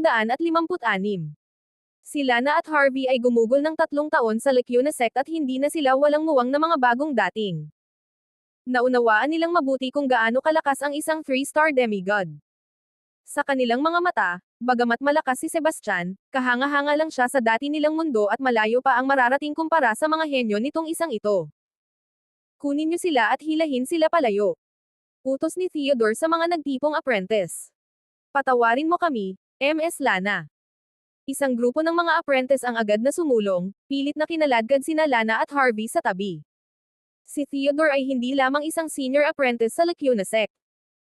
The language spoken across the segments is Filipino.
856. Si Lana at Harvey ay gumugol ng tatlong taon sa Lekyuna sect at hindi na sila walang muwang na mga bagong dating. Naunawaan nilang mabuti kung gaano kalakas ang isang three-star demigod. Sa kanilang mga mata, bagamat malakas si Sebastian, kahanga-hanga lang siya sa dati nilang mundo at malayo pa ang mararating kumpara sa mga henyo nitong isang ito. Kunin niyo sila at hilahin sila palayo. Utos ni Theodore sa mga nagtipong apprentice. Patawarin mo kami, MS Lana. Isang grupo ng mga apprentice ang agad na sumulong, pilit na kinaladkad sina Lana at Harvey sa tabi. Si Theodore ay hindi lamang isang senior apprentice sa Lacuna sect.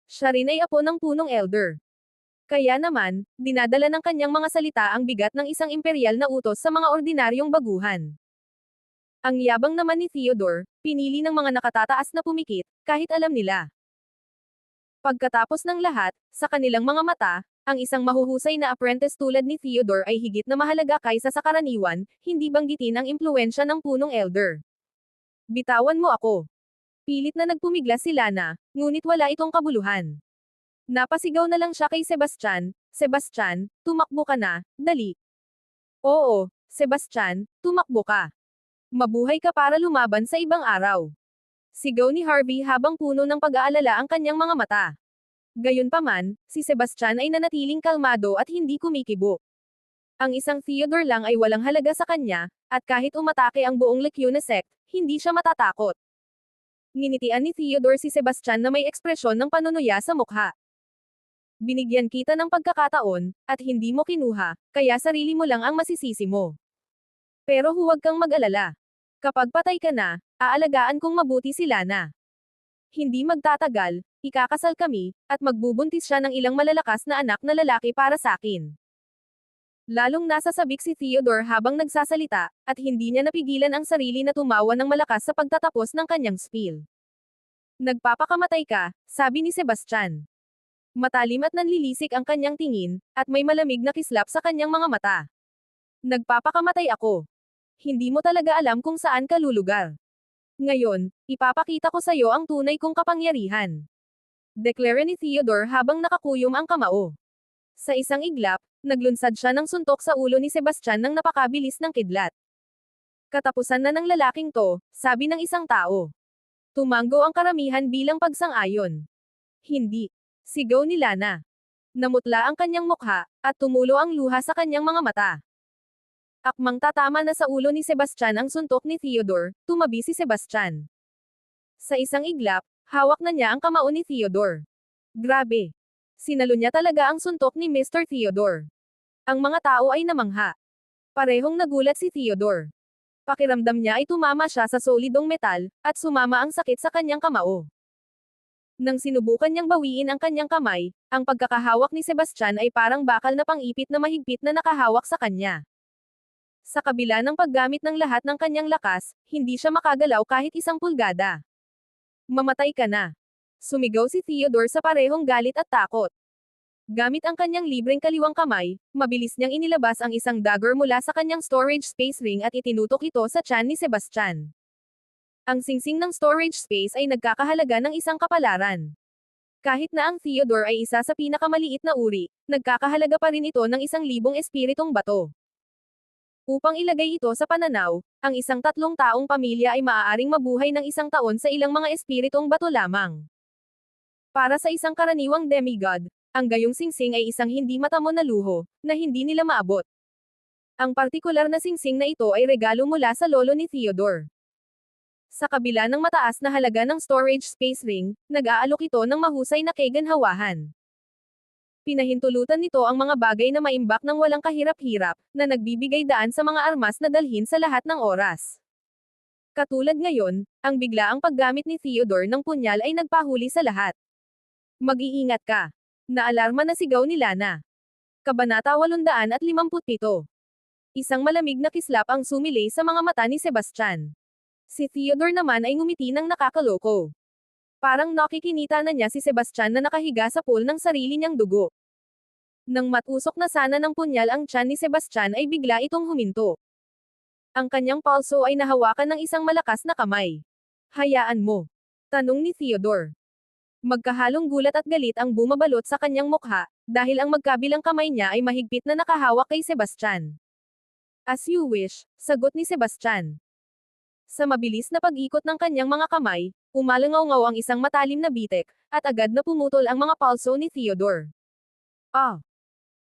Siya rin ay apo ng punong elder. Kaya naman, dinadala ng kanyang mga salita ang bigat ng isang imperial na utos sa mga ordinaryong baguhan. Ang yabang naman ni Theodore, pinili ng mga nakatataas na pumikit, kahit alam nila. Pagkatapos ng lahat, sa kanilang mga mata, ang isang mahuhusay na apprentice tulad ni Theodore ay higit na mahalaga kaysa sa karaniwan, hindi banggitin ang impluensya ng punong elder. Bitawan mo ako. Pilit na nagpumiglas si Lana, ngunit wala itong kabuluhan. Napasigaw na lang siya kay Sebastian, Sebastian, tumakbo ka na, dali. Oo, Sebastian, tumakbo ka. Mabuhay ka para lumaban sa ibang araw. Sigaw ni Harvey habang puno ng pag-aalala ang kanyang mga mata. Gayunpaman, si Sebastian ay nanatiling kalmado at hindi kumikibo. Ang isang Theodore lang ay walang halaga sa kanya, at kahit umatake ang buong Lecyona sect, hindi siya matatakot. Nginitian ni Theodore si Sebastian na may ekspresyon ng panunuya sa mukha. Binigyan kita ng pagkakataon, at hindi mo kinuha, kaya sarili mo lang ang masisisi mo. Pero huwag kang mag-alala. Kapag patay ka na, aalagaan kong mabuti si Lana. Hindi magtatagal, ikakasal kami, at magbubuntis siya ng ilang malalakas na anak na lalaki para sa akin. Lalong nasa sabik si Theodore habang nagsasalita, at hindi niya napigilan ang sarili na tumawa ng malakas sa pagtatapos ng kanyang spiel. Nagpapakamatay ka, sabi ni Sebastian. Matalim at nanlilisik ang kanyang tingin, at may malamig na kislap sa kanyang mga mata. Nagpapakamatay ako. Hindi mo talaga alam kung saan ka lulugar. Ngayon, ipapakita ko sa iyo ang tunay kong kapangyarihan. Deklara ni Theodore habang nakakuyom ang kamao. Sa isang iglap, naglunsad siya ng suntok sa ulo ni Sebastian ng napakabilis ng kidlat. Katapusan na ng lalaking to, sabi ng isang tao. Tumango ang karamihan bilang pagsang-ayon. Hindi. Sigaw ni Lana. Namutla ang kanyang mukha, at tumulo ang luha sa kanyang mga mata. Akmang tatama na sa ulo ni Sebastian ang suntok ni Theodore, tumabi si Sebastian. Sa isang iglap, hawak na niya ang kamao ni Theodore. Grabe. Sinalo niya talaga ang suntok ni Mr. Theodore. Ang mga tao ay namangha. Parehong nagulat si Theodore. Pakiramdam niya ay tumama siya sa solidong metal, at sumama ang sakit sa kanyang kamao. Nang sinubukan niyang bawiin ang kanyang kamay, ang pagkakahawak ni Sebastian ay parang bakal na pangipit na mahigpit na nakahawak sa kanya. Sa kabila ng paggamit ng lahat ng kanyang lakas, hindi siya makagalaw kahit isang pulgada. Mamatay ka na. Sumigaw si Theodore sa parehong galit at takot. Gamit ang kanyang libreng kaliwang kamay, mabilis niyang inilabas ang isang dagger mula sa kanyang storage space ring at itinutok ito sa tiyan ni Sebastian. Ang singsing ng storage space ay nagkakahalaga ng isang kapalaran. Kahit na ang Theodore ay isa sa pinakamaliit na uri, nagkakahalaga pa rin ito ng isang libong espiritong bato. Upang ilagay ito sa pananaw, ang isang tatlong taong pamilya ay maaaring mabuhay ng isang taon sa ilang mga espiritong bato lamang. Para sa isang karaniwang demigod, ang gayong singsing ay isang hindi matamo na luho, na hindi nila maabot. Ang partikular na singsing na ito ay regalo mula sa lolo ni Theodore. Sa kabila ng mataas na halaga ng storage space ring, nag-aalok ito ng mahusay na keganhawahan. Pinahintulutan nito ang mga bagay na maimbak ng walang kahirap-hirap, na nagbibigay daan sa mga armas na dalhin sa lahat ng oras. Katulad ngayon, ang biglaang paggamit ni Theodore ng punyal ay nagpahuli sa lahat. Mag-iingat ka. Naalarma na sigaw ni Lana. Kabanata 857. Isang malamig na kislap ang sumilay sa mga mata ni Sebastian. Si Theodore naman ay ngumiti ng nakakaloko. Parang nakikinita na niya si Sebastian na nakahiga sa pool ng sarili niyang dugo. Nang matusok na sana ng punyal ang tiyan ni Sebastian ay bigla itong huminto. Ang kanyang palso ay nahawakan ng isang malakas na kamay. Hayaan mo. Tanong ni Theodore. Magkahalong gulat at galit ang bumabalot sa kanyang mukha, Dahil ang magkabilang kamay niya ay mahigpit na nakahawak kay Sebastian. As you wish, sagot ni Sebastian. Sa mabilis na pag-ikot ng kanyang mga kamay, umalangaw ang isang matalim na bitek, at agad na pumutol ang mga palso ni Theodore. Ah!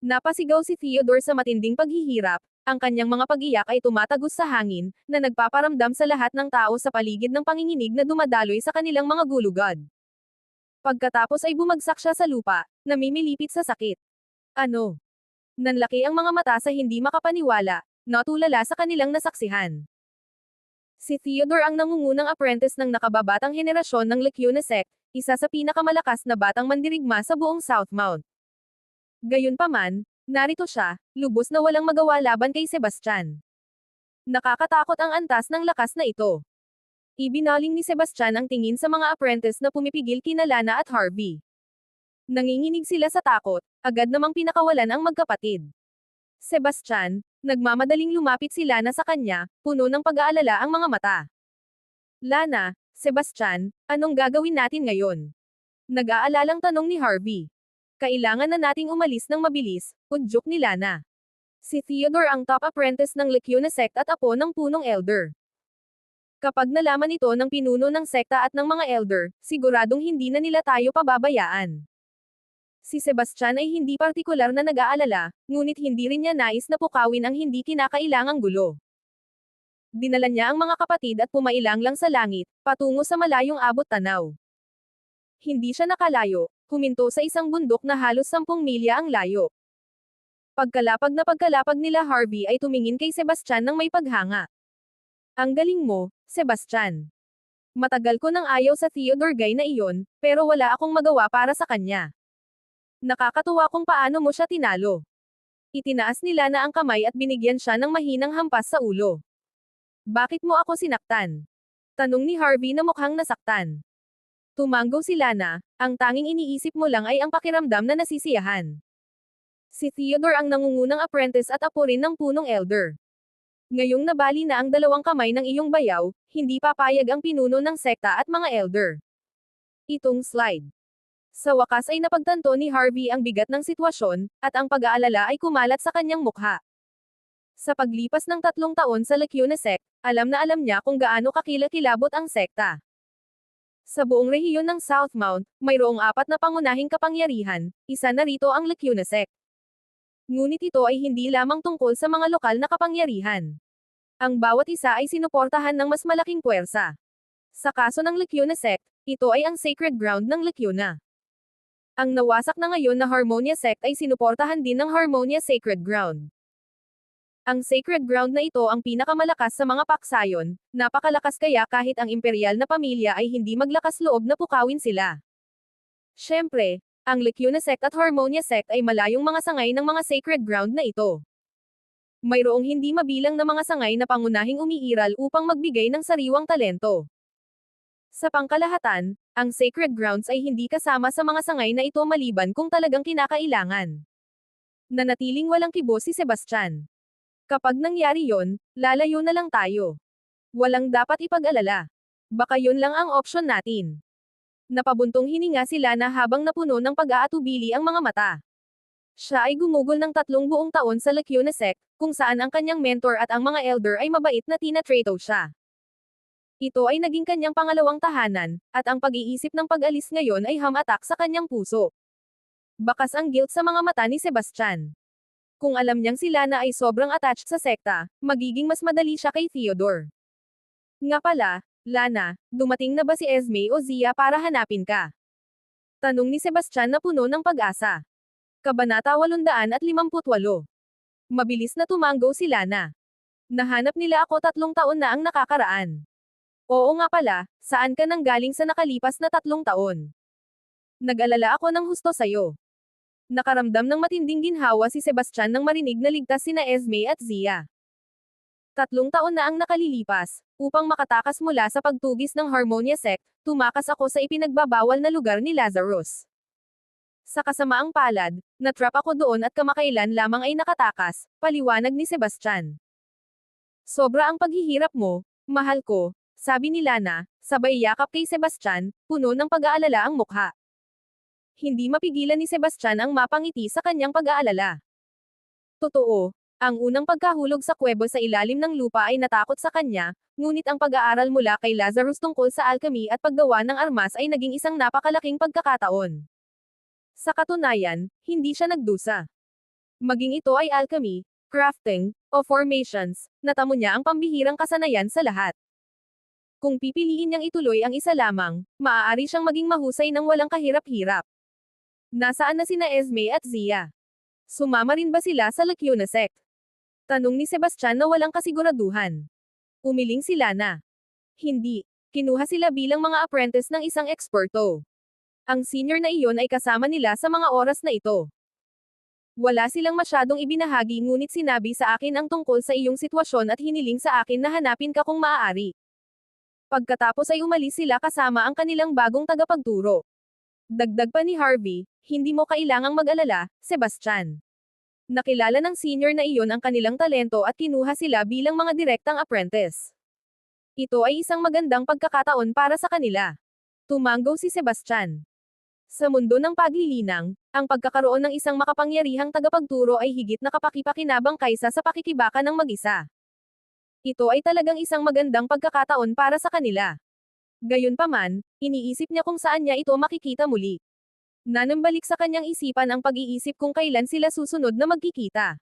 Napasigaw si Theodore sa matinding paghihirap, ang kanyang mga pag-iyak ay tumatagos sa hangin, na nagpaparamdam sa lahat ng tao sa paligid ng panginginig na dumadaloy sa kanilang mga gulugad. Pagkatapos ay bumagsak siya sa lupa, namimilipit sa sakit. Ano? Nanlaki ang mga mata sa hindi makapaniwala, natulala sa kanilang nasaksihan. Si Theodore ang nangungunang apprentice ng nakababatang henerasyon ng Lecuona sect, isa sa pinakamalakas na batang mandirigma sa buong Southmount. Gayunpaman, narito siya, lubos na walang magawa laban kay Sebastian. Nakakatakot ang antas ng lakas na ito. Ibinaling ni Sebastian ang tingin sa mga apprentice na pumipigil kina Lana at Harvey. Nanginginig sila sa takot, agad namang pinakawalan ang magkapatid. Sebastian, nagmamadaling lumapit si Lana sa kanya, puno ng pag-aalala ang mga mata. Lana, Sebastian, anong gagawin natin ngayon? Nag-aalalang tanong ni Harvey. Kailangan na nating umalis ng mabilis, udyok ni Lana. Si Theodore ang top apprentice ng Lecuona sect at apo ng punong elder. Kapag nalaman ito ng pinuno ng sekta at ng mga elder, siguradong hindi na nila tayo pababayaan. Si Sebastian ay hindi partikular na nag-aalala, ngunit hindi rin niya nais na pukawin ang hindi kinakailangang gulo. Dinala niya ang mga kapatid at pumailang lang sa langit, patungo sa malayong abot tanaw. Hindi siya nakalayo, huminto sa isang bundok na halos sampung milya ang layo. Pagkalapag na pagkalapag nila Harvey ay tumingin kay Sebastian ng may paghanga. Ang galing mo, Sebastian. Matagal ko nang ayaw sa Theodore Guy na iyon, pero wala akong magawa para sa kanya. Nakakatuwa kung paano mo siya tinalo. Itinaas nila na ang kamay at binigyan siya ng mahinang hampas sa ulo. Bakit mo ako sinaktan? Tanong ni Harvey na mukhang nasaktan. Tumanggo si Lana, ang tanging iniisip mo lang ay ang pakiramdam na nasisiyahan. Si Theodore ang nangungunang apprentice at apo rin ng punong elder. Ngayong nabali na ang dalawang kamay ng iyong bayaw, hindi papayag ang pinuno ng sekta at mga elder. Itong slide. Sa wakas ay napagtanto ni Harvey ang bigat ng sitwasyon, at ang pag-aalala ay kumalat sa kanyang mukha. Sa paglipas ng tatlong taon sa Lecuona sect, alam na alam niya kung gaano kakilakilabot ang sekta. Sa buong rehiyon ng Southmount, mayroong apat na pangunahing kapangyarihan, isa na rito ang Lecuona sect. Ngunit ito ay hindi lamang tungkol sa mga lokal na kapangyarihan. Ang bawat isa ay sinuportahan ng mas malaking puwersa. Sa kaso ng Lecuona sect, ito ay ang sacred ground ng Lecuona. Ang nawasak na ngayon na Harmonia sect ay sinuportahan din ng Harmonia Sacred Ground. Ang sacred ground na ito ang pinakamalakas sa mga paksayon, napakalakas kaya kahit ang imperial na pamilya ay hindi maglakas loob na pukawin sila. Siyempre, ang Lecuona sect at Harmonia sect ay malayong mga sangay ng mga sacred ground na ito. Mayroong hindi mabilang na mga sangay na pangunahing umiiral upang magbigay ng sariwang talento. Sa pangkalahatan, ang sacred grounds ay hindi kasama sa mga sangay na ito maliban kung talagang kinakailangan. Nanatiling walang kibo si Sebastian. Kapag nangyari yon, lalayo na lang tayo. Walang dapat ipag-alala. Baka yun lang ang option natin. Napabuntong hininga sila na habang napuno ng pag-aatubili ang mga mata. Siya ay gumugol ng tatlong buong taon sa Lecuona sect, kung saan ang kanyang mentor at ang mga elder ay mabait na tinatrato siya. Ito ay naging kanyang pangalawang tahanan, at ang pag-iisip ng pag-alis ngayon ay hamatak sa kanyang puso. Bakas ang guilt sa mga mata ni Sebastian. Kung alam niyang si Lana ay sobrang attached sa sekta, magiging mas madali siya kay Theodore. Nga pala, Lana, dumating na ba si Esme o Zia para hanapin ka? Tanong ni Sebastian na puno ng pag-asa. Kabanata 858. Mabilis na tumanggo si Lana. Nahanap nila ako tatlong taon na ang nakakaraan. Oo nga pala, saan ka nang galing sa nakalipas na tatlong taon? Nag-alala ako ng husto sayo. Nakaramdam ng matinding ginhawa si Sebastian nang marinig na ligtas sina Esme at Zia. Tatlong taon na ang nakalilipas, upang makatakas mula sa pagtugis ng Harmonia sect, tumakas ako sa ipinagbabawal na lugar ni Lazarus. Sa kasamaang palad, natrap ako doon at kamakailan lamang ay nakatakas, paliwanag ni Sebastian. Sobra ang paghihirap mo, mahal ko, sabi ni Lana, sabay yakap kay Sebastian, puno ng pag-aalala ang mukha. Hindi mapigilan ni Sebastian ang mapangiti sa kanyang pag-aalala. Totoo, ang unang pagkahulog sa kwebo sa ilalim ng lupa ay natakot sa kanya, ngunit ang pag-aaral mula kay Lazarus tungkol sa alchemy at paggawa ng armas ay naging isang napakalaking pagkakataon. Sa katunayan, hindi siya nagdusa. Maging ito ay alchemy, crafting, o formations, natamo niya ang pambihirang kasanayan sa lahat. Kung pipiliin niyang ituloy ang isa lamang, maaari siyang maging mahusay ng walang kahirap-hirap. Nasaan na sina Esme at Zia? Sumama rin ba sila sa Lacuna sect? Tanong ni Sebastian na walang kasiguraduhan. Umiling sila na. Hindi. Kinuha sila bilang mga apprentice ng isang eksperto. Ang senior na iyon ay kasama nila sa mga oras na ito. Wala silang masyadong ibinahagi ngunit sinabi sa akin ang tungkol sa iyong sitwasyon at hiniling sa akin na hanapin ka kung maaari. Pagkatapos ay umalis sila kasama ang kanilang bagong tagapagturo. Dagdag pa ni Harvey, hindi mo kailangang mag-alala, Sebastian. Nakilala ng senior na iyon ang kanilang talento at kinuha sila bilang mga direktang apprentice. Ito ay isang magandang pagkakataon para sa kanila. Tumanggo si Sebastian. Sa mundo ng paglilinang, ang pagkakaroon ng isang makapangyarihang tagapagturo ay higit na kapakipakinabang kaysa sa pakikibaka ng mag-isa. Ito ay talagang isang magandang pagkakataon para sa kanila. Gayunpaman, iniisip niya kung saan niya ito makikita muli. Nanambalik sa kanyang isipan ang pag-iisip kung kailan sila susunod na magkikita.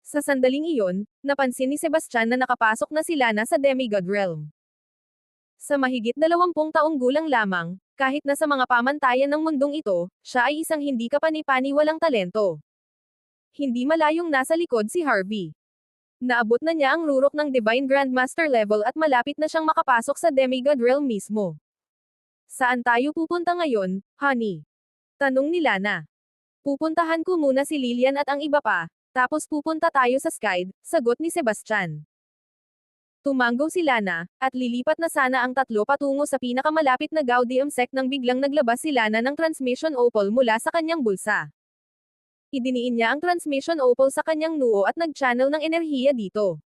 Sa sandaling iyon, napansin ni Sebastian na nakapasok na sila na sa demigod realm. Sa mahigit dalawampung taong gulang lamang, kahit na sa mga pamantayan ng mundong ito, siya ay isang hindi kapani-pani walang talento. Hindi malayong nasa likod si Harvey. Naabot na niya ang rurok ng Divine Grandmaster level at malapit na siyang makapasok sa Demigod Realm mismo. Saan tayo pupunta ngayon, honey? Tanong ni Lana. Pupuntahan ko muna si Lilian at ang iba pa, tapos pupunta tayo sa Skyd, sagot ni Sebastian. Tumanggo si Lana, at lilipat na sana ang tatlo patungo sa pinakamalapit na Gaudium sect nang biglang naglabas si Lana ng transmission opal mula sa kanyang bulsa. Idiniin niya ang transmission opal sa kanyang noo at nag-channel ng enerhiya dito.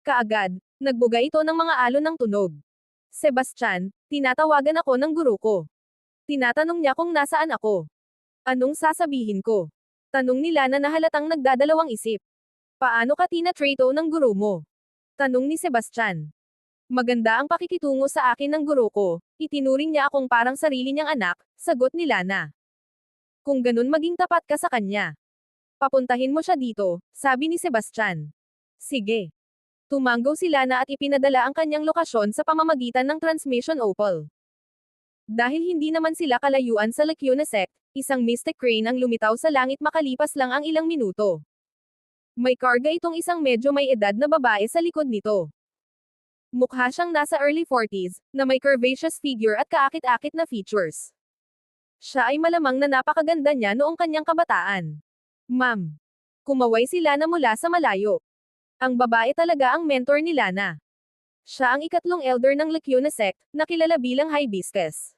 Kaagad, nagbuga ito ng mga alon ng tunog. Sebastian, tinatawagan ako ng guru ko. Tinatanong niya kung nasaan ako. Anong sasabihin ko? Tanong nila na nahalatang nagdadalawang isip. Paano ka tinatrato ng guru mo? Tanong ni Sebastian. Maganda ang pakikitungo sa akin ng guru ko, itinuring niya akong parang sarili niyang anak, sagot ni Lana. Kung ganun maging tapat ka sa kanya. Papuntahin mo siya dito, sabi ni Sebastian. Sige. Tumanggo si Lana at ipinadala ang kanyang lokasyon sa pamamagitan ng transmission opal. Dahil hindi naman sila kalayuan sa Lacuna sect, isang mystic crane ang lumitaw sa langit makalipas lang ang ilang minuto. May karga itong isang medyo may edad na babae sa likod nito. Mukha siyang nasa early 40s, na may curvaceous figure at kaakit-akit na features. Siya ay malamang na napakaganda niya noong kanyang kabataan. Ma'am. Kumaway si Lana mula sa malayo. Ang babae talaga ang mentor ni Lana. Siya ang ikatlong elder ng Lacuna sect, na kilala bilang Hibiscus.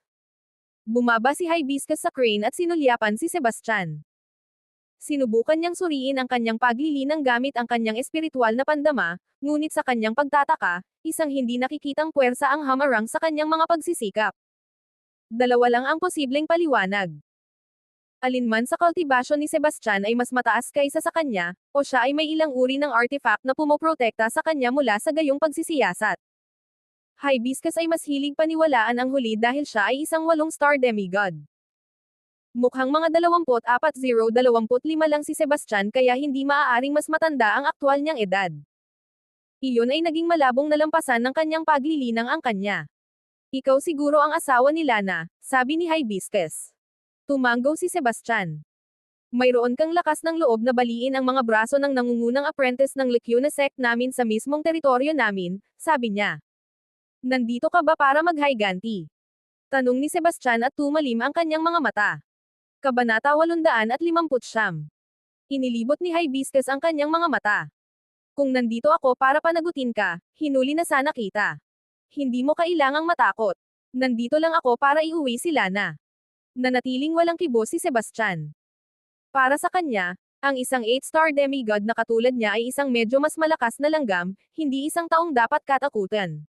Bumaba si Hibiscus sa crane at sinulyapan si Sebastian. Sinubukan niyang suriin ang kanyang paglilinang gamit ang kanyang espiritual na pandama, ngunit sa kanyang pagtataka, isang hindi nakikitang puwersa ang hamarang sa kanyang mga pagsisikap. Dalawa lang ang posibleng paliwanag. Alinman sa cultivation ni Sebastian ay mas mataas kaysa sa kanya, o siya ay may ilang uri ng artifact na pumoprotekta sa kanya mula sa gayong pagsisiyasat. Hibiscus ay mas hilig paniwalaan ang huli dahil siya ay isang walong star demigod. Mukhang mga 24-0-25 lang si Sebastian kaya hindi maaaring mas matanda ang aktwal niyang edad. Iyon ay naging malabong nalampasan ng kanyang paglilinang ang kanya. Ikaw siguro ang asawa ni Lana, sabi ni Hibiscus. Tumanggo si Sebastian. Mayroon kang lakas ng loob na baliin ang mga braso ng nangungunang apprentice ng Lacuna sect namin sa mismong teritoryo namin, sabi niya. Nandito ka ba para maghiganti? Tanong ni Sebastian at tumalim ang kanyang mga mata. Kabanata 850. Inilibot ni Hibiscus ang kanyang mga mata. Kung nandito ako para panagutin ka, hinuli na sana kita. Hindi mo kailangang matakot. Nandito lang ako para iuwi si Lana. Nanatiling walang kibo si Sebastian. Para sa kanya, ang isang 8-star demigod na katulad niya ay isang medyo mas malakas na langgam, hindi isang taong dapat katakutan.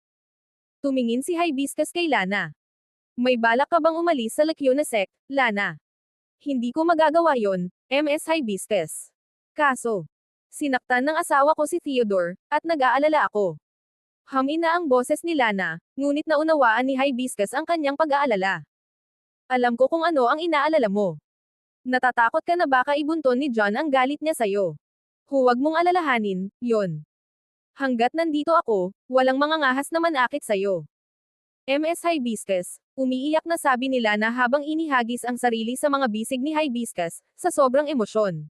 Tumingin si Hibiscus kay Lana. May balak ka bang umalis sa Lacuna Sect, Lana? Hindi ko magagawa yon, MS Hibiscus. Kaso, sinaktan ng asawa ko si Theodore, at nag-aalala ako. Hamin na ang boses ni Lana, ngunit naunawaan ni Hibiscus ang kanyang pag-aalala. Alam ko kung ano ang inaalala mo. Natatakot ka na baka ibunton ni John ang galit niya sa'yo. Huwag mong alalahanin, yon. Hanggat nandito ako, walang mga ngahas na manakit sa'yo. MS Hibiscus, umiiyak na sabi nila na habang inihagis ang sarili sa mga bisig ni Hibiscus, sa sobrang emosyon.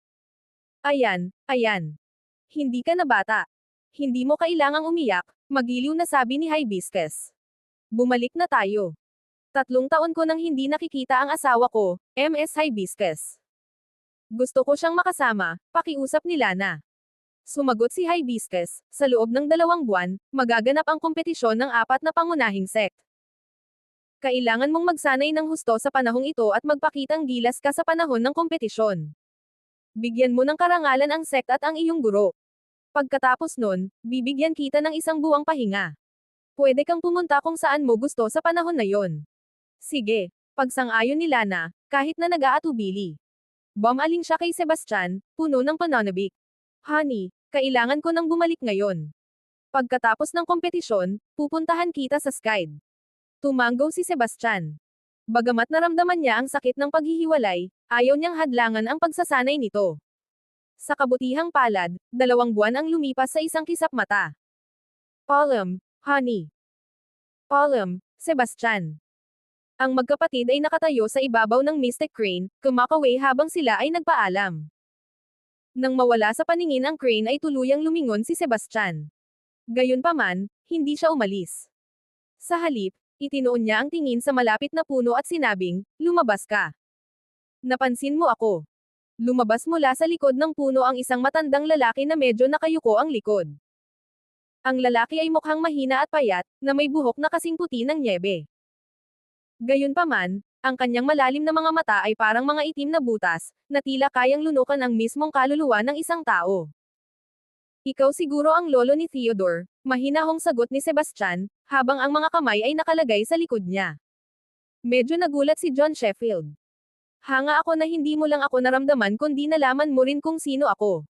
Ayan, ayan. Hindi ka na bata. Hindi mo kailangang umiyak, magiliw na sabi ni Hibiscus. Bumalik na tayo. Tatlong taon ko nang hindi nakikita ang asawa ko, MS Hibiscus. Gusto ko siyang makasama, pakiusap ni Lana. Sumagot si Hibiscus, sa loob ng dalawang buwan, magaganap ang kompetisyon ng apat na pangunahing sect. Kailangan mong magsanay ng husto sa panahong ito at magpakitang gilas ka sa panahon ng kompetisyon. Bigyan mo ng karangalan ang sect at ang iyong guro. Pagkatapos nun, bibigyan kita ng isang buwang pahinga. Pwede kang pumunta kung saan mo gusto sa panahon na yon. Sige, pagsang-ayon ni Lana, kahit na nag-aatubili. Bumaling siya kay Sebastian, puno ng pananabik. Honey, kailangan ko nang bumalik ngayon. Pagkatapos ng kompetisyon, pupuntahan kita sa Skyd. Tumanggo si Sebastian. Bagamat naramdaman niya ang sakit ng paghihiwalay, ayaw niyang hadlangan ang pagsasanay nito. Sa kabutihang palad, dalawang buwan ang lumipas sa isang kisap mata. Palm, honey. Palm, Sebastian. Ang magkapatid ay nakatayo sa ibabaw ng Mystic Crane, kumakaway habang sila ay nagpaalam. Nang mawala sa paningin ang crane ay tuluyang lumingon si Sebastian. Gayunpaman, hindi siya umalis. Sa halip, itinoon niya ang tingin sa malapit na puno at sinabing, lumabas ka. Napansin mo ako. Lumabas mula sa likod ng puno ang isang matandang lalaki na medyo nakayuko ang likod. Ang lalaki ay mukhang mahina at payat, na may buhok na kasing puti ng nyebe. Gayunpaman, ang kanyang malalim na mga mata ay parang mga itim na butas, na tila kayang lunukan ang mismong kaluluwa ng isang tao. Ikaw siguro ang lolo ni Theodore, mahinahong sagot ni Sebastian, habang ang mga kamay ay nakalagay sa likod niya. Medyo nagulat si John Sheffield. Hanga ako na hindi mo lang ako naramdaman kundi nalaman mo rin kung sino ako.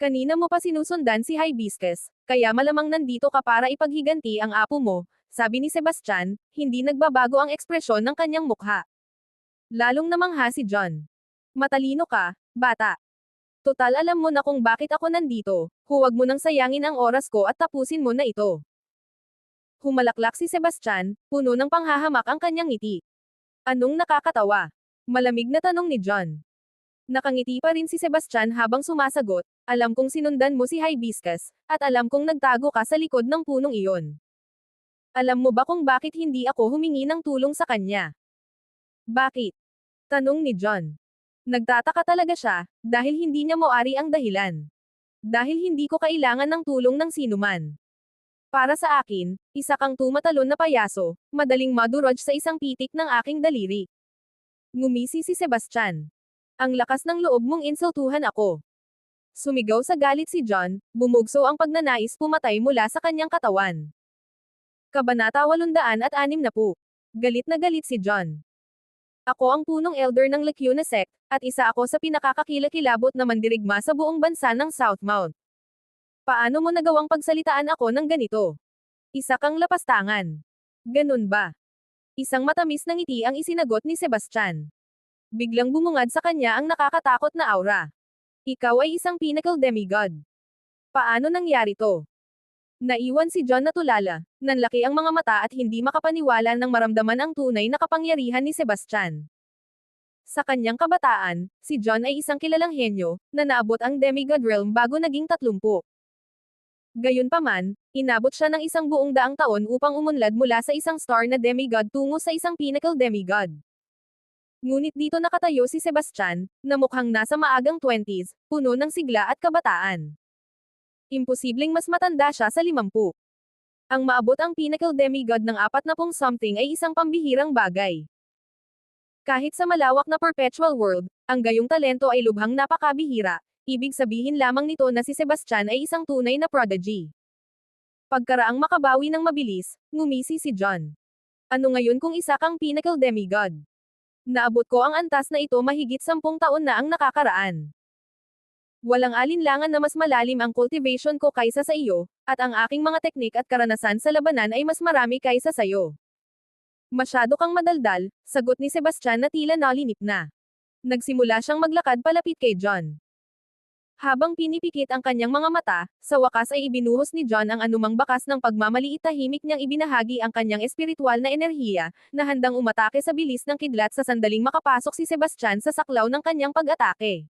Kanina mo pa sinusundan si Hibiscus, kaya malamang nandito ka para ipaghiganti ang apo mo, sabi ni Sebastian, hindi nagbabago ang ekspresyon ng kanyang mukha. Lalong namangha si John. Matalino ka, bata. Total alam mo na kung bakit ako nandito, huwag mo nang sayangin ang oras ko at tapusin mo na ito. Humalaklak si Sebastian, puno ng panghahamak ang kanyang ngiti. Anong nakakatawa? Malamig na tanong ni John. Nakangiti pa rin si Sebastian habang sumasagot, alam kong sinundan mo si Hibiscus, at alam kong nagtago ka sa likod ng punong iyon. Alam mo ba kung bakit hindi ako humingi ng tulong sa kanya? Bakit? Tanong ni John. Nagtataka talaga siya, dahil hindi niya moari ang dahilan. Dahil hindi ko kailangan ng tulong ng sinuman. Para sa akin, isa kang tumatalon na payaso, madaling madurog sa isang pitik ng aking daliri. Ngumisi si Sebastian. Ang lakas ng loob mong insultuhan ako. Sumigaw sa galit si John, bumugso ang pagnanais pumatay mula sa kanyang katawan. Kabanata 800 at 6 na po. Galit na galit si John. Ako ang punong elder ng Lacuna Sect, at isa ako sa pinakakakilakilabot na mandirigma sa buong bansa ng Southmount. Paano mo nagawang pagsalitaan ako ng ganito? Isa kang lapastangan. Ganun ba? Isang matamis na ngiti ang isinagot ni Sebastian. Biglang bumungad sa kanya ang nakakatakot na aura. Ikaw ay isang pinnacle demigod. Paano nangyari to? Naiwan si John na tulala, nanlaki ang mga mata at hindi makapaniwala nang maramdaman ang tunay na kapangyarihan ni Sebastian. Sa kanyang kabataan, si John ay isang kilalang henyo, na naabot ang demigod realm bago naging tatlumpu. Gayunpaman, inabot siya ng isang buong daang taon upang umunlad mula sa isang star na demigod tungo sa isang pinnacle demigod. Ngunit dito nakatayo si Sebastian, na mukhang nasa maagang 20s, puno ng sigla at kabataan imposibleng mas matanda siya sa limampu. Ang maabot ang pinnacle demigod ng apat na pong something ay isang pambihirang bagay. Kahit sa malawak na perpetual world, ang gayong talento ay lubhang napakabihira, ibig sabihin lamang nito na si Sebastian ay isang tunay na prodigy. Pagkaraang makabawi ng mabilis, ngumisi si John. Ano ngayon kung isa kang pinnacle demigod? Naabot ko ang antas na ito mahigit sampung taon na ang nakakaraan. Walang alinlangan na mas malalim ang cultivation ko kaysa sa iyo, at ang aking mga teknik at karanasan sa labanan ay mas marami kaysa sayo. Masyado kang madaldal, sagot ni Sebastian na tila nalinip na. Nagsimula siyang maglakad palapit kay John. Habang pinipikit ang kanyang mga mata, sa wakas ay ibinuhos ni John ang anumang bakas ng pagmamaliit tahimik niyang ibinahagi ang kanyang espiritual na enerhiya, na handang umatake sa bilis ng kidlat sa sandaling makapasok si Sebastian sa saklaw ng kanyang pag-atake.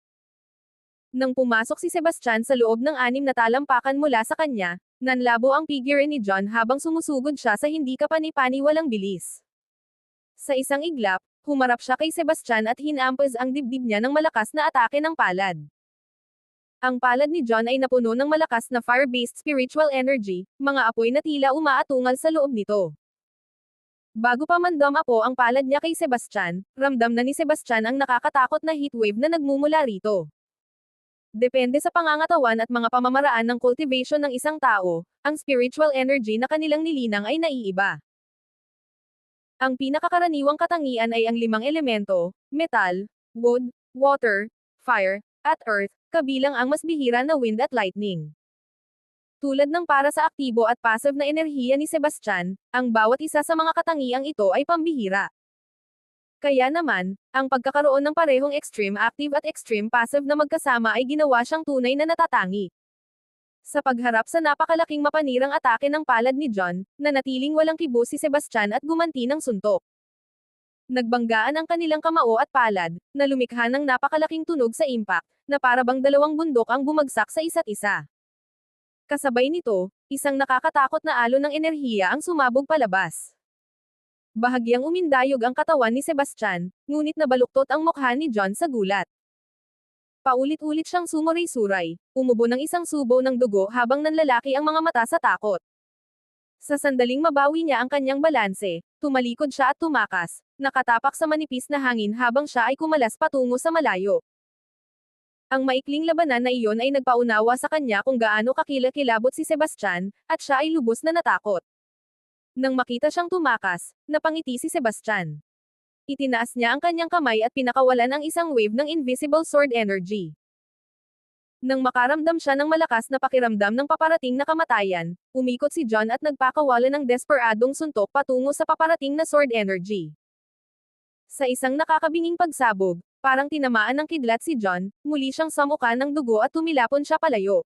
Nang pumasok si Sebastian sa loob ng anim na talampakan mula sa kanya, nanlabo ang figure ni John habang sumusugod siya sa hindi kapani-pani walang bilis. Sa isang iglap, humarap siya kay Sebastian at hinampas ang dibdib niya ng malakas na atake ng palad. Ang palad ni John ay napuno ng malakas na fire-based spiritual energy, mga apoy na tila umaatungal sa loob nito. Bago pa man dumapo ang palad niya kay Sebastian, ramdam na ni Sebastian ang nakakatakot na heatwave na nagmumula rito. Depende sa pangangatawan at mga pamamaraan ng cultivation ng isang tao, ang spiritual energy na kanilang nilinang ay naiiba. Ang pinakakaraniwang katangian ay ang limang elemento, metal, wood, water, fire, at earth, kabilang ang mas bihira na wind at lightning. Tulad ng para sa aktibo at passive na enerhiya ni Sebastian, ang bawat isa sa mga katangiang ito ay pambihira. Kaya naman, ang pagkakaroon ng parehong extreme active at extreme passive na magkasama ay ginawa siyang tunay na natatangi. Sa pagharap sa napakalaking mapanirang atake ng palad ni John, nanatiling walang kibo si Sebastian at gumanti ng suntok. Nagbanggaan ang kanilang kamao at palad, na lumikha ng napakalaking tunog sa impact, na parabang dalawang bundok ang bumagsak sa isa't isa. Kasabay nito, isang nakakatakot na alon ng enerhiya ang sumabog palabas. Bahagyang umindayog ang katawan ni Sebastian, ngunit nabaluktot ang mukha ni John sa gulat. Paulit-ulit siyang sumuray-suray, umubo ng isang subo ng dugo habang nanlalaki ang mga mata sa takot. Sa sandaling mabawi niya ang kanyang balanse, tumalikod siya at tumakas, nakatapak sa manipis na hangin habang siya ay kumalas patungo sa malayo. Ang maikling labanan na iyon ay nagpaunawa sa kanya kung gaano kakilakilabot si Sebastian, at siya ay lubos na natakot. Nang makita siyang tumakas, napangiti si Sebastian. Itinaas niya ang kanyang kamay at pinakawalan ang isang wave ng invisible sword energy. Nang makaramdam siya ng malakas na pakiramdam ng paparating na kamatayan, umikot si John at nagpakawalan ng desperadong suntok patungo sa paparating na sword energy. Sa isang nakakabinging pagsabog, parang tinamaan ng kidlat si John, muli siyang samuka ng dugo at tumilapon siya palayo.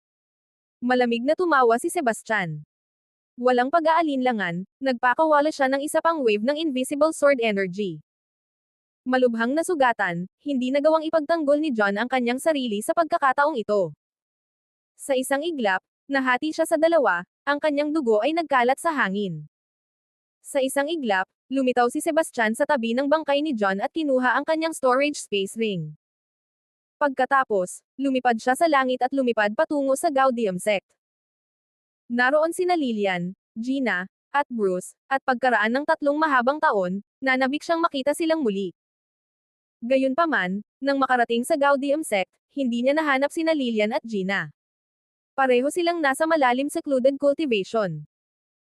Malamig na tumawa si Sebastian. Walang pag-aalinlangan, nagpakawala siya ng isa pang wave ng invisible sword energy. Malubhang nasugatan, hindi nagawang ipagtanggol ni John ang kanyang sarili sa pagkakataong ito. Sa isang iglap, nahati siya sa dalawa, ang kanyang dugo ay nagkalat sa hangin. Sa isang iglap, lumitaw si Sebastian sa tabi ng bangkay ni John at kinuha ang kanyang storage space ring. Pagkatapos, lumipad siya sa langit at lumipad patungo sa Gaudium sect. Naroon sina Lillian, Gina, at Bruce, at pagkaraan ng tatlong mahabang taon, nanabik siyang makita silang muli. Gayunpaman, nang makarating sa Gaudium sect, hindi niya nahanap sina Lillian at Gina. Pareho silang nasa malalim secluded cultivation.